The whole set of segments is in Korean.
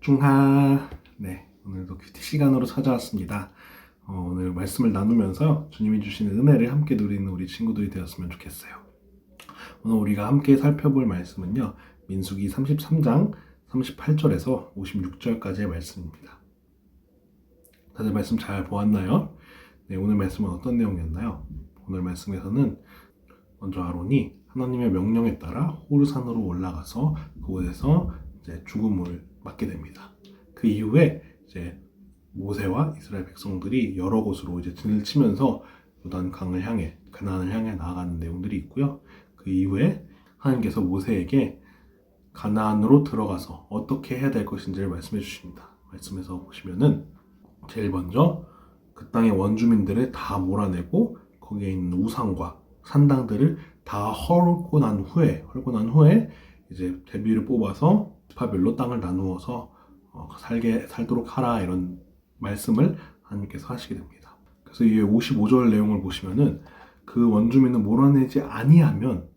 중하 네 오늘도 큐티 시간으로 찾아왔습니다. 어, 오늘 말씀을 나누면서 주님이 주시는 은혜를 함께 누리는 우리 친구들이 되었으면 좋겠어요. 오늘 우리가 함께 살펴볼 말씀은요 민수기 33장 38절에서 56절까지의 말씀입니다. 다들 말씀 잘 보았나요? 네 오늘 말씀은 어떤 내용이었나요? 오늘 말씀에서는 먼저 아론이 하나님의 명령에 따라 호르산으로 올라가서 그곳에서 이제 죽음을 맞게 됩니다. 그 이후에 이제 모세와 이스라엘 백성들이 여러 곳으로 이제 진을 치면서 요단 강을 향해 가나안을 향해 나아가는 내용들이 있고요. 그 이후에 하나님께서 모세에게 가나안으로 들어가서 어떻게 해야 될 것인지를 말씀해 주십니다. 말씀에서 보시면은 제일 먼저 그 땅의 원주민들을 다 몰아내고 거기에 있는 우상과 산당들을 다 헐고 난 후에 헐고 난 후에 이제 대비를 뽑아서 지파별로 땅을 나누어서 어, 살게 살도록 하라 이런 말씀을 하나님께서 하시게 됩니다. 그래서 이 55절 내용을 보시면은 그 원주민을 몰아내지 아니하면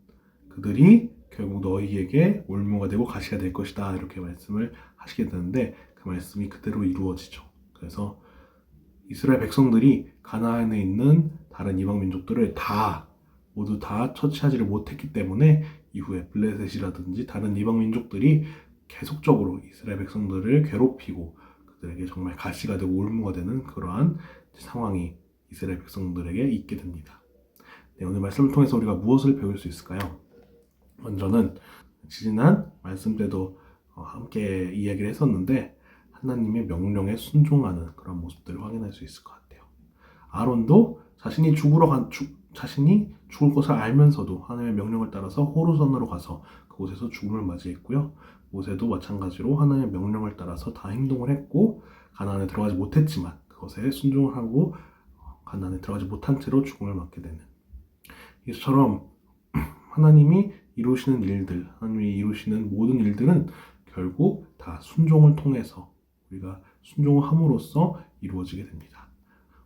그들이 결국 너희에게 올무가 되고 가시가 될 것이다 이렇게 말씀을 하시게 되는데 그 말씀이 그대로 이루어지죠. 그래서 이스라엘 백성들이 가나안에 있는 다른 이방 민족들을 다 모두 다 처치하지를 못했기 때문에 이후에 블레셋이라든지 다른 이방 민족들이 계속적으로 이스라엘 백성들을 괴롭히고 그들에게 정말 가시가 되고 올무가 되는 그러한 상황이 이스라엘 백성들에게 있게 됩니다. 네, 오늘 말씀을 통해서 우리가 무엇을 배울 수 있을까요? 먼저는 지난 말씀 때도 어, 함께 이야기를 했었는데 하나님의 명령에 순종하는 그런 모습들을 확인할 수 있을 것 같아요. 아론도 자신이 죽으러 간 죽, 자신이 죽을 것을 알면서도 하나님의 명령을 따라서 호르선으로 가서 그곳에서 죽음을 맞이했고요. 모세도 마찬가지로 하나님의 명령을 따라서 다 행동을 했고 가나안에 들어가지 못했지만 그것에 순종을 하고 어, 가나안에 들어가지 못한 채로 죽음을 맞게 되는 이처럼 하나님이 이루시는 일들, 하나님이 이루시는 모든 일들은 결국 다 순종을 통해서 우리가 순종을 함으로써 이루어지게 됩니다.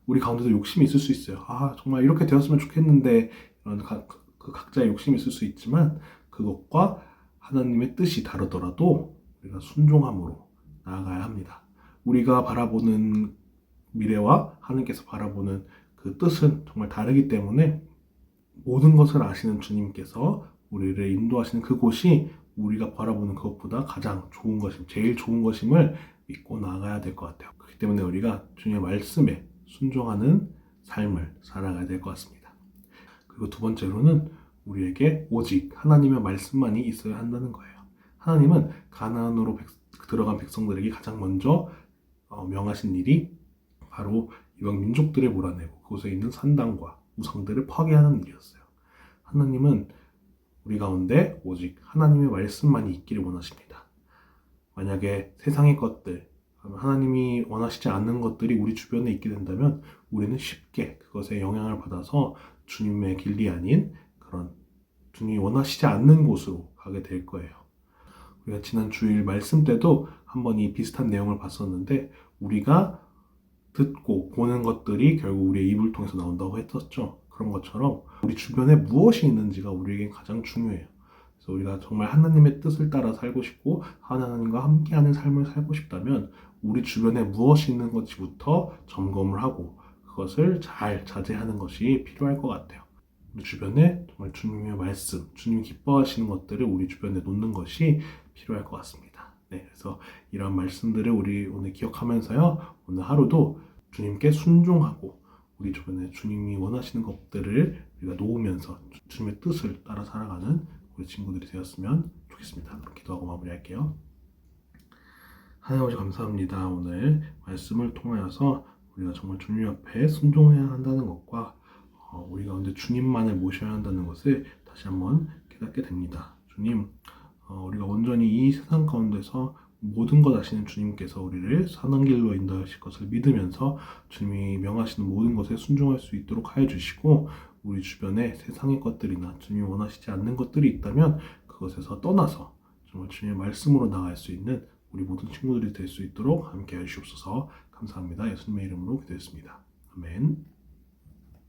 우리 가운데도 욕심이 있을 수 있어요. 아, 정말 이렇게 되었으면 좋겠는데, 이런 가, 그 각자의 욕심이 있을 수 있지만, 그것과 하나님의 뜻이 다르더라도 우리가 순종함으로 나아가야 합니다. 우리가 바라보는 미래와 하나님께서 바라보는 그 뜻은 정말 다르기 때문에 모든 것을 아시는 주님께서 우리를 인도하시는 그곳이 우리가 바라보는 그것보다 가장 좋은 것임, 제일 좋은 것임을 믿고 나아가야 될 것 같아요. 그렇기 때문에 우리가 주님의 말씀에 순종하는 삶을 살아가야 될 것 같습니다. 그리고 두 번째로는 우리에게 오직 하나님의 말씀만이 있어야 한다는 거예요. 하나님은 가나안으로 백, 들어간 백성들에게 가장 먼저 어, 명하신 일이 바로 이방 민족들을 몰아내고 그곳에 있는 산당과 우상들을 파괴하는 일이었어요. 하나님은 우리 가운데 오직 하나님의 말씀만이 있기를 원하십니다. 만약에 세상의 것들, 하나님이 원하시지 않는 것들이 우리 주변에 있게 된다면 우리는 쉽게 그것에 영향을 받아서 주님의 길이 아닌 그런 주님이 원하시지 않는 곳으로 가게 될 거예요. 우리가 지난 주일 말씀 때도 한번 이 비슷한 내용을 봤었는데 우리가 듣고 보는 것들이 결국 우리의 입을 통해서 나온다고 했었죠. 그런 것처럼 우리 주변에 무엇이 있는지가 우리에게 가장 중요해요. 그래서 우리가 정말 하나님의 뜻을 따라 살고 싶고 하나님과 함께하는 삶을 살고 싶다면 우리 주변에 무엇이 있는 건지부터 점검을 하고 그것을 잘 자제하는 것이 필요할 것 같아요. 우리 주변에 정말 주님의 말씀, 주님이 기뻐하시는 것들을 우리 주변에 놓는 것이 필요할 것 같습니다. 네, 그래서 이런 말씀들을 우리 오늘 기억하면서요, 오늘 하루도 주님께 순종하고 우리 주변에 주님이 원하시는 것들을 우리가 놓으면서 주님의 뜻을 따라 살아가는 우리 친구들이 되었으면 좋겠습니다. 기도하고 마무리할게요. 하나님 아버지 감사합니다. 오늘 말씀을 통하여서 우리가 정말 주님 앞에 순종해야 한다는 것과 어, 우리 가운데 주님만을 모셔야 한다는 것을 다시 한번 깨닫게 됩니다. 주님, 어, 우리가 온전히 이 세상 가운데서 모든 것 아시는 주님께서 우리를 사는 길로 인도하실 것을 믿으면서 주님이 명하시는 모든 것에 순종할 수 있도록 하여 주시고 우리 주변에 세상의 것들이나 주님이 원하시지 않는 것들이 있다면 그것에서 떠나서 정말 주님의 말씀으로 나갈 수 있는 우리 모든 친구들이 될 수 있도록 함께 해 주시옵소서 감사합니다. 예수님의 이름으로 기도했습니다. 아멘.